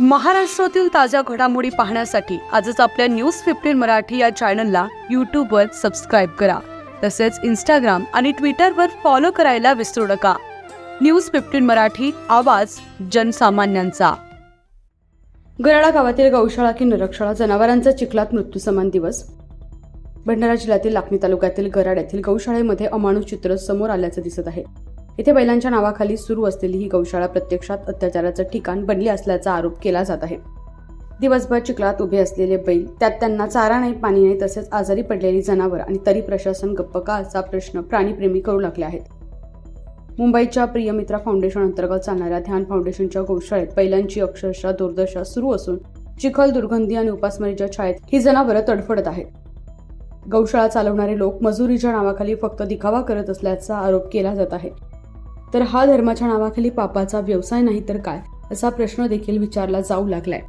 महाराष्ट्रातील ताज्या घडामोडी पाहण्यासाठी आजच आपल्या न्यूज फिफ्टीन मराठी या चॅनलला यूट्यूबवर सबस्क्राईब करा. तसेच इंस्टाग्राम आणि ट्विटरवर फॉलो करायला विसरू नका. न्यूज फिफ्टीन मराठी आवाज जनसामान्यांचा. गराडा गावातील गौशाळा की नरकशाळा जनावरांचा चिखलात मृत्यू समान दिवस. भंडारा जिल्ह्यातील लाखणी तालुक्यातील गराड येथील गौशाळेमध्ये अमानुष चित्र समोर आल्याचं दिसत आहे. इथे बैलांच्या नावाखाली सुरू असलेली ही गौशाळा प्रत्यक्षात अत्याचाराचं ठिकाण बनली असल्याचा आरोप केला जात आहे. दिवसभर चिखलात उभे असलेले बैल त्यात त्यांना चारा नाही पाणी नाही तसेच आजारी पडलेली जनावर आणि तरी प्रशासन गप्प का असा प्रश्न प्राणीप्रेमी करू लागले आहेत. मुंबईच्या प्रियमित्रा फाउंडेशन अंतर्गत चालणाऱ्या ध्यान फाउंडेशनच्या गौशाळेत बैलांची अक्षरशः दुर्दशा सुरू असून चिखल दुर्गंधी आणि उपासमारीच्या छायेत ही जनावरं तडफडत आहेत. गौशाळा चालवणारे लोक मजुरीच्या नावाखाली फक्त दिखावा करत असल्याचा आरोप केला जात आहे. तर हा धर्माच्या नावाखाली पापाचा व्यवसाय नाही तर काय असा प्रश्न देखील विचारला जाऊ लागलाय.